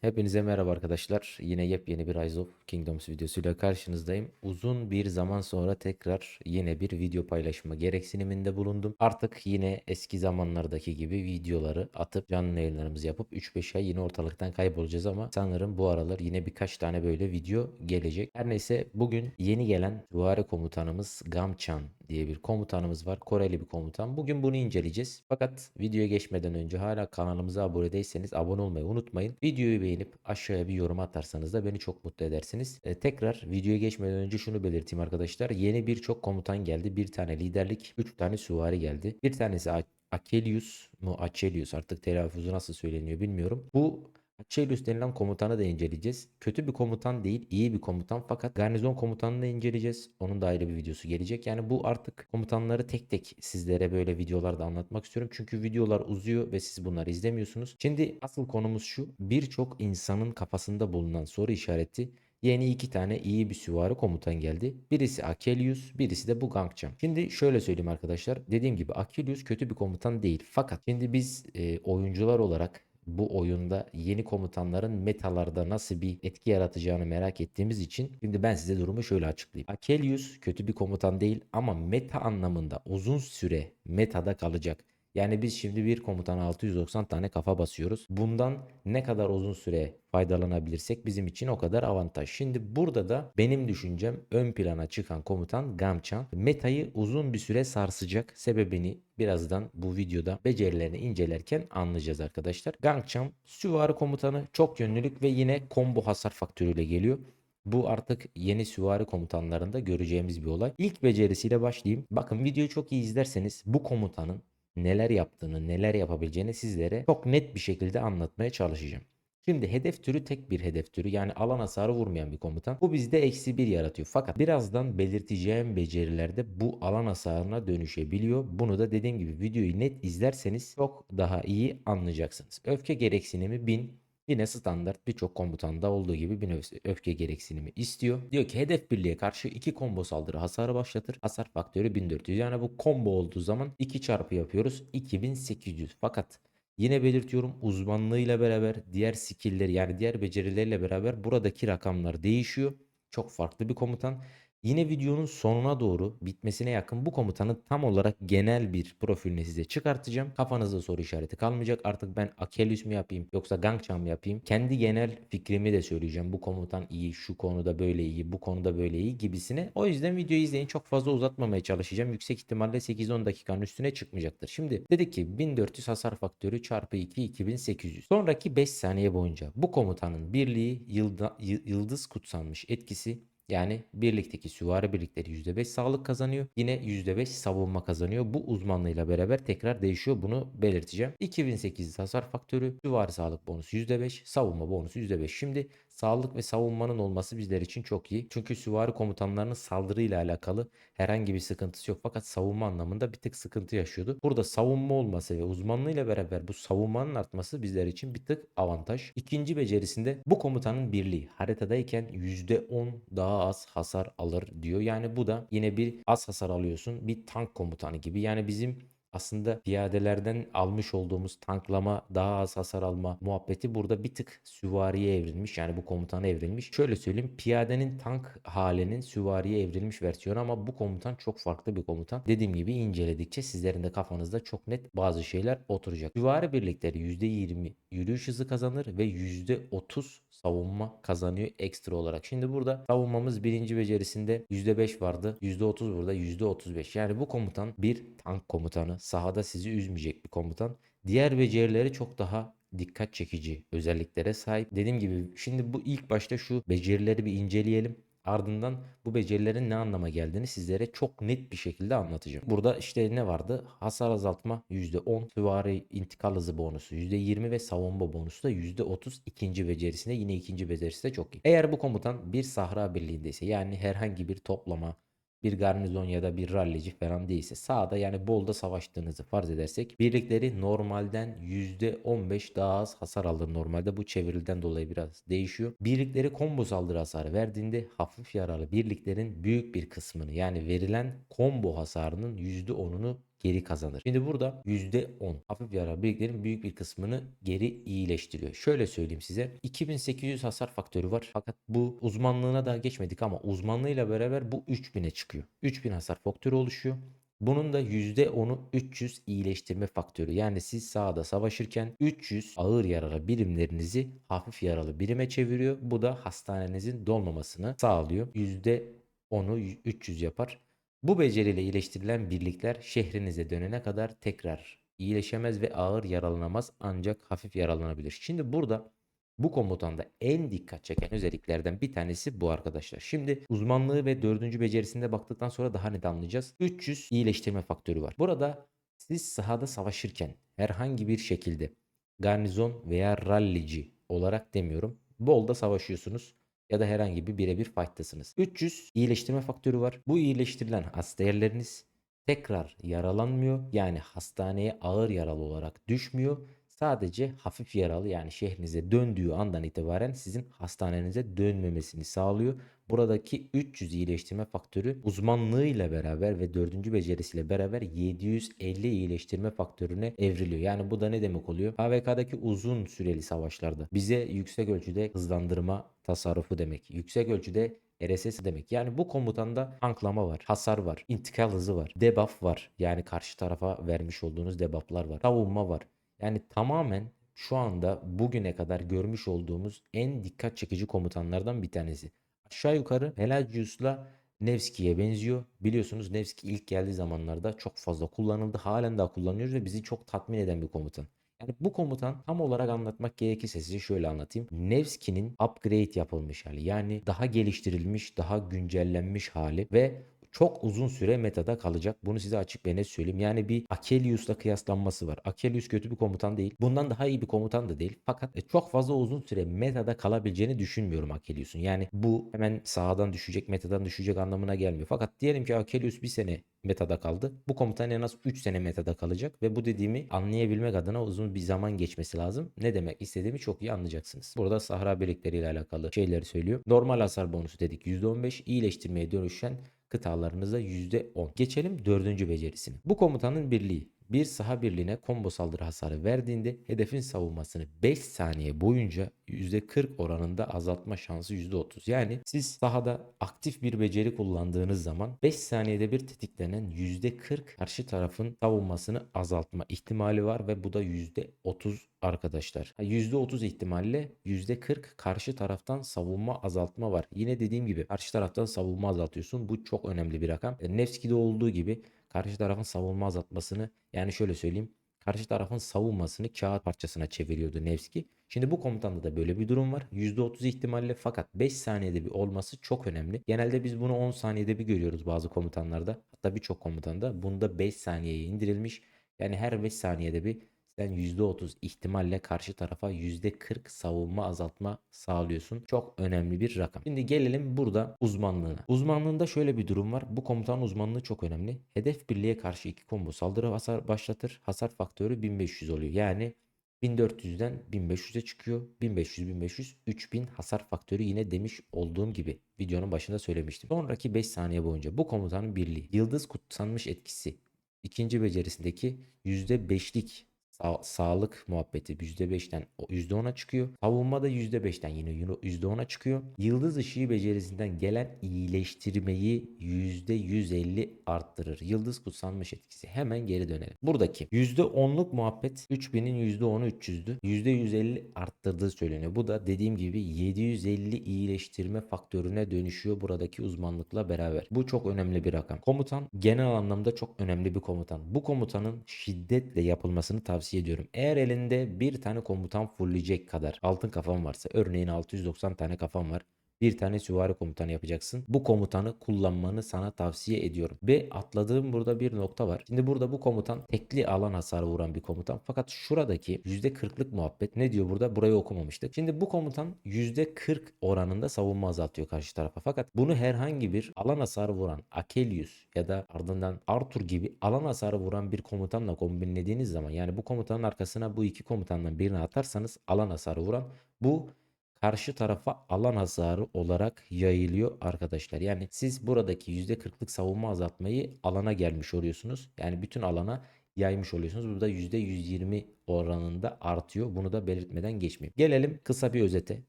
Hepinize merhaba arkadaşlar. Yine yepyeni bir Rise of Kingdoms videosuyla karşınızdayım. Uzun bir zaman sonra tekrar yine bir video paylaşma gereksiniminde bulundum. Artık yine eski zamanlardaki gibi videoları atıp canlı yayınlarımızı yapıp 3-5 ay yine ortalıktan kaybolacağız ama sanırım bu aralar yine birkaç tane böyle video gelecek. Her neyse bugün yeni gelen Süvari komutanımız Gamchan diye bir komutanımız var. Koreli bir komutan. Bugün bunu inceleyeceğiz. Fakat videoya geçmeden önce hala kanalımıza abone değilseniz abone olmayı unutmayın. Videoyu beğenip aşağıya bir yorum atarsanız da beni çok mutlu edersiniz. E, tekrar videoya geçmeden önce şunu belirteyim arkadaşlar. Yeni birçok komutan geldi. Bir tane liderlik, 3 tane süvari geldi. Bir tanesi Akelius mu Achelius artık telaffuzu nasıl söyleniyor bilmiyorum. Bu Achelius denilen komutanı da inceleyeceğiz. Kötü bir komutan değil, iyi bir komutan fakat garnizon komutanını da inceleyeceğiz. Onun da ayrı bir videosu gelecek. Yani bu artık komutanları tek tek sizlere böyle videolarda anlatmak istiyorum. Çünkü videolar uzuyor ve siz bunları izlemiyorsunuz. Şimdi asıl konumuz şu. Birçok insanın kafasında bulunan soru işareti Yeni iki tane iyi bir süvari komutan geldi. Birisi Akelius, birisi de bu Gangcam. Şimdi şöyle söyleyeyim arkadaşlar. Dediğim gibi Akelius kötü bir komutan değil. Fakat şimdi biz e, oyuncular olarak bu oyunda yeni komutanların metalarda nasıl bir etki yaratacağını merak ettiğimiz için şimdi ben size durumu şöyle açıklayayım. Akelius kötü bir komutan değil ama meta anlamında uzun süre metada kalacak. Yani biz şimdi bir komutana 690 tane kafa basıyoruz. Bundan ne kadar uzun süre faydalanabilirsek bizim için o kadar avantaj. Şimdi burada da benim düşüncem ön plana çıkan komutan Gamchan. Metayı uzun bir süre sarsacak. Sebebini birazdan bu videoda becerilerini incelerken anlayacağız arkadaşlar. Gamchan süvari komutanı çok yönlülük ve yine combo hasar faktörüyle geliyor. Bu artık yeni süvari komutanlarında göreceğimiz bir olay. İlk becerisiyle başlayayım. Bakın videoyu çok iyi izlerseniz bu komutanın neler yaptığını, neler yapabileceğini sizlere çok net bir şekilde anlatmaya çalışacağım. Şimdi hedef türü tek bir hedef türü yani alan hasarı vurmayan bir komutan. Bu bizde eksi bir yaratıyor. Fakat birazdan belirteceğim becerilerde bu alan hasarına dönüşebiliyor. Bunu da dediğim gibi videoyu net izlerseniz çok daha iyi anlayacaksınız. Öfke gereksinimi 1000. Yine standart birçok komutanda olduğu gibi bir öf- öfke gereksinimi istiyor. Diyor ki hedef birliğe karşı 2 combo saldırı hasarı başlatır. Hasar faktörü 1400. Yani bu combo olduğu zaman 2 çarpı yapıyoruz. 2800. Fakat yine belirtiyorum uzmanlığıyla beraber diğer skill'leri yani diğer becerileriyle beraber buradaki rakamlar değişiyor. Çok farklı bir komutan. Yine videonun sonuna doğru bitmesine yakın bu komutanın tam olarak genel bir profilini size çıkartacağım. Kafanızda soru işareti kalmayacak. Artık ben Akelius mu yapayım yoksa Gangchan mı yapayım? Kendi genel fikrimi de söyleyeceğim. Bu komutan iyi, şu konuda böyle iyi, bu konuda böyle iyi gibisine. O yüzden videoyu izleyin. Çok fazla uzatmamaya çalışacağım. Yüksek ihtimalle 8-10 dakikanın üstüne çıkmayacaktır. Şimdi dedik ki 1400 hasar faktörü çarpı 2 2800. Sonraki 5 saniye boyunca bu komutanın birliği yılda, yıldız kutsanmış etkisi yani birlikteki süvari birlikleri %5 sağlık kazanıyor. Yine %5 savunma kazanıyor. Bu uzmanlığıyla beraber tekrar değişiyor. Bunu belirteceğim. 2008 hasar faktörü, süvari sağlık bonusu %5, savunma bonusu %5. Şimdi sağlık ve savunmanın olması bizler için çok iyi. Çünkü süvari komutanlarının saldırıyla alakalı herhangi bir sıkıntısı yok. Fakat savunma anlamında bir tık sıkıntı yaşıyordu. Burada savunma olması ve uzmanlığıyla beraber bu savunmanın artması bizler için bir tık avantaj. İkinci becerisinde bu komutanın birliği haritadayken %10 daha az hasar alır diyor. Yani bu da yine bir az hasar alıyorsun. Bir tank komutanı gibi. Yani bizim aslında piyadelerden almış olduğumuz tanklama daha az hasar alma muhabbeti burada bir tık süvariye evrilmiş. Yani bu komutana evrilmiş. Şöyle söyleyeyim piyadenin tank halinin süvariye evrilmiş versiyonu ama bu komutan çok farklı bir komutan. Dediğim gibi inceledikçe sizlerin de kafanızda çok net bazı şeyler oturacak. Süvari birlikleri %20 yürüyüş hızı kazanır ve %30 savunma kazanıyor ekstra olarak. Şimdi burada savunmamız birinci becerisinde %5 vardı. %30 burada %35. Yani bu komutan bir tank komutanı. Sahada sizi üzmeyecek bir komutan. Diğer becerileri çok daha dikkat çekici özelliklere sahip. Dediğim gibi şimdi bu ilk başta şu becerileri bir inceleyelim. Ardından bu becerilerin ne anlama geldiğini sizlere çok net bir şekilde anlatacağım. Burada işte ne vardı? Hasar azaltma %10, süvari intikal hızı bonusu %20 ve savunma bonusu da %30 ikinci becerisinde. Yine ikinci becerisi de çok iyi. Eğer bu komutan bir sahra birliğindeyse yani herhangi bir toplama, bir garnizon ya da bir rallici falan değilse sağda yani bolda savaştığınızı farz edersek birlikleri normalden %15 daha az hasar alır normalde bu çevirilden dolayı biraz değişiyor. Birlikleri combo saldırı hasarı verdiğinde hafif yaralı birliklerin büyük bir kısmını yani verilen combo hasarının %10'unu geri kazanır. Şimdi burada %10 hafif yaralı birliklerin büyük bir kısmını geri iyileştiriyor. Şöyle söyleyeyim size 2800 hasar faktörü var. Fakat bu uzmanlığına daha geçmedik ama uzmanlığıyla beraber bu 3000'e çıkıyor. 3000 hasar faktörü oluşuyor. Bunun da %10'u 300 iyileştirme faktörü. Yani siz sahada savaşırken 300 ağır yaralı birimlerinizi hafif yaralı birime çeviriyor. Bu da hastanenizin dolmamasını sağlıyor. %10'u 300 yapar. Bu beceriyle iyileştirilen birlikler şehrinize dönene kadar tekrar iyileşemez ve ağır yaralanamaz ancak hafif yaralanabilir. Şimdi burada bu komutanda en dikkat çeken özelliklerden bir tanesi bu arkadaşlar. Şimdi uzmanlığı ve dördüncü becerisinde baktıktan sonra daha net anlayacağız. 300 iyileştirme faktörü var. Burada siz sahada savaşırken herhangi bir şekilde garnizon veya rallici olarak demiyorum. Bolda savaşıyorsunuz ya da herhangi bir birebir fight'tasınız. 300 iyileştirme faktörü var. Bu iyileştirilen askerleriniz tekrar yaralanmıyor. Yani hastaneye ağır yaralı olarak düşmüyor. Sadece hafif yaralı yani şehrinize döndüğü andan itibaren sizin hastanenize dönmemesini sağlıyor. Buradaki 300 iyileştirme faktörü uzmanlığıyla beraber ve dördüncü becerisiyle beraber 750 iyileştirme faktörüne evriliyor. Yani bu da ne demek oluyor? HVK'daki uzun süreli savaşlarda bize yüksek ölçüde hızlandırma tasarrufu demek. Yüksek ölçüde RSS demek. Yani bu komutanda tanklama var, hasar var, intikal hızı var, debuff var. Yani karşı tarafa vermiş olduğunuz debufflar var. Savunma var. Yani tamamen şu anda bugüne kadar görmüş olduğumuz en dikkat çekici komutanlardan bir tanesi. Aşağı yukarı Pelagius'la Nevski'ye benziyor. Biliyorsunuz Nevski ilk geldiği zamanlarda çok fazla kullanıldı. Halen daha kullanıyoruz ve bizi çok tatmin eden bir komutan. Yani bu komutan tam olarak anlatmak gerekirse size şöyle anlatayım. Nevski'nin upgrade yapılmış hali. Yani daha geliştirilmiş, daha güncellenmiş hali ve çok uzun süre metada kalacak. Bunu size açık ve net söyleyeyim. Yani bir Akelius'la kıyaslanması var. Akelius kötü bir komutan değil. Bundan daha iyi bir komutan da değil. Fakat e, çok fazla uzun süre metada kalabileceğini düşünmüyorum Akelius'un. Yani bu hemen sahadan düşecek, metadan düşecek anlamına gelmiyor. Fakat diyelim ki Akelius bir sene metada kaldı. Bu komutan en az 3 sene metada kalacak ve bu dediğimi anlayabilmek adına uzun bir zaman geçmesi lazım. Ne demek istediğimi çok iyi anlayacaksınız. Burada Sahra birlikleriyle alakalı şeyleri söylüyor. Normal hasar bonusu dedik %15, iyileştirmeye dönüşen kıtalarınıza %10. Geçelim dördüncü becerisine. Bu komutanın birliği bir saha birliğine combo saldırı hasarı verdiğinde hedefin savunmasını 5 saniye boyunca %40 oranında azaltma şansı %30. Yani siz sahada aktif bir beceri kullandığınız zaman 5 saniyede bir tetiklenen %40 karşı tarafın savunmasını azaltma ihtimali var ve bu da %30 arkadaşlar. %30 ihtimalle %40 karşı taraftan savunma azaltma var. Yine dediğim gibi karşı taraftan savunma azaltıyorsun. Bu çok önemli bir rakam. E, Nevski'de olduğu gibi karşı tarafın savunma azaltmasını yani şöyle söyleyeyim karşı tarafın savunmasını kağıt parçasına çeviriyordu Nevski. Şimdi bu komutanda da böyle bir durum var. %30 ihtimalle fakat 5 saniyede bir olması çok önemli. Genelde biz bunu 10 saniyede bir görüyoruz bazı komutanlarda. Hatta birçok komutanda bunda 5 saniyeye indirilmiş. Yani her 5 saniyede bir sen %30 ihtimalle karşı tarafa %40 savunma azaltma sağlıyorsun. Çok önemli bir rakam. Şimdi gelelim burada uzmanlığına. Uzmanlığında şöyle bir durum var. Bu komutan uzmanlığı çok önemli. Hedef birliğe karşı iki combo saldırı hasar başlatır. Hasar faktörü 1500 oluyor. Yani 1400'den 1500'e çıkıyor. 1500 1500 3000 hasar faktörü yine demiş olduğum gibi videonun başında söylemiştim. Sonraki 5 saniye boyunca bu komutanın birliği yıldız kutsanmış etkisi ikinci becerisindeki %5'lik Sa- sağlık muhabbeti %5'ten o- %10'a çıkıyor. Savunma da %5'ten yine %10'a çıkıyor. Yıldız ışığı becerisinden gelen iyileştirmeyi %150 arttırır. Yıldız kutsanmış etkisi. Hemen geri dönelim. Buradaki %10'luk muhabbet 3000'in %10'u 300'dü. %150 arttırdığı söyleniyor. Bu da dediğim gibi 750 iyileştirme faktörüne dönüşüyor buradaki uzmanlıkla beraber. Bu çok önemli bir rakam. Komutan genel anlamda çok önemli bir komutan. Bu komutanın şiddetle yapılmasını tavsiye ediyorum. Eğer elinde bir tane komutan fullleyecek kadar altın kafan varsa örneğin 690 tane kafan var bir tane süvari komutanı yapacaksın. Bu komutanı kullanmanı sana tavsiye ediyorum. Ve atladığım burada bir nokta var. Şimdi burada bu komutan tekli alan hasarı vuran bir komutan. Fakat şuradaki %40'lık muhabbet ne diyor burada? Burayı okumamıştık. Şimdi bu komutan %40 oranında savunma azaltıyor karşı tarafa. Fakat bunu herhangi bir alan hasarı vuran Akelius ya da ardından Arthur gibi alan hasarı vuran bir komutanla kombinlediğiniz zaman yani bu komutanın arkasına bu iki komutandan birini atarsanız alan hasarı vuran bu karşı tarafa alan hasarı olarak yayılıyor arkadaşlar. Yani siz buradaki %40'lık savunma azaltmayı alana gelmiş oluyorsunuz. Yani bütün alana yaymış oluyorsunuz. Bu da %120 oranında artıyor. Bunu da belirtmeden geçmeyeyim. Gelelim kısa bir özete.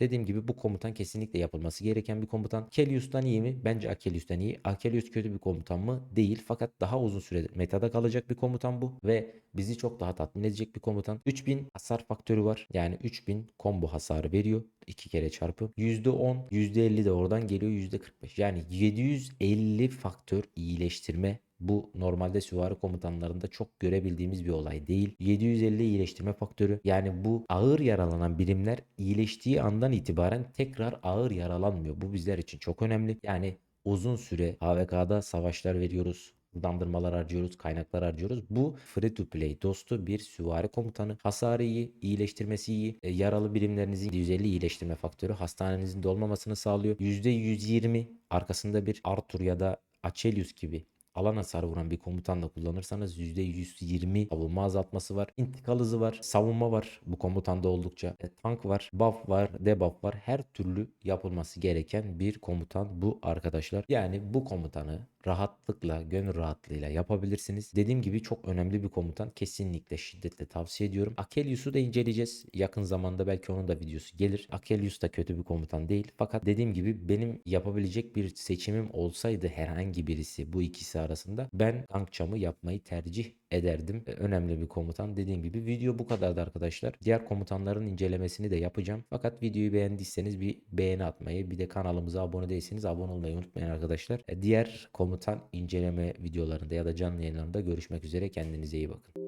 Dediğim gibi bu komutan kesinlikle yapılması gereken bir komutan. Kelius'tan iyi mi? Bence Akelius'tan iyi. Akelius kötü bir komutan mı? Değil. Fakat daha uzun süredir metada kalacak bir komutan bu. Ve bizi çok daha tatmin edecek bir komutan. 3000 hasar faktörü var. Yani 3000 combo hasarı veriyor. 2 kere çarpı. %10, %50 de oradan geliyor %45. Yani 750 faktör iyileştirme bu normalde süvari komutanlarında çok görebildiğimiz bir olay değil. 750 iyileştirme faktörü yani bu ağır yaralanan birimler iyileştiği andan itibaren tekrar ağır yaralanmıyor. Bu bizler için çok önemli. Yani uzun süre AVK'da savaşlar veriyoruz. Hızlandırmalar harcıyoruz, kaynaklar harcıyoruz. Bu free to play dostu bir süvari komutanı. Hasarı iyi, iyileştirmesi iyi. E, yaralı birimlerinizin 150 iyileştirme faktörü hastanenizin dolmamasını sağlıyor. %120 arkasında bir Arthur ya da Achelius gibi alan hasarı vuran bir komutanla kullanırsanız %120 savunma azaltması var. İntikal hızı var. Savunma var bu komutanda oldukça. E, tank var. Buff var. Debuff var. Her türlü yapılması gereken bir komutan bu arkadaşlar. Yani bu komutanı rahatlıkla, gönül rahatlığıyla yapabilirsiniz. Dediğim gibi çok önemli bir komutan. Kesinlikle şiddetle tavsiye ediyorum. Akelius'u da inceleyeceğiz. Yakın zamanda belki onun da videosu gelir. Akelius da kötü bir komutan değil. Fakat dediğim gibi benim yapabilecek bir seçimim olsaydı herhangi birisi bu ikisi arasında ben Gangcham'ı yapmayı tercih ederdim. E, Önemli bir komutan. Dediğim gibi video bu kadardı arkadaşlar. Diğer komutanların incelemesini de yapacağım. Fakat videoyu beğendiyseniz bir beğeni atmayı bir de kanalımıza abone değilseniz abone olmayı unutmayın arkadaşlar. E, Diğer komutan inceleme videolarında ya da canlı yayınlarında görüşmek üzere. Kendinize iyi bakın.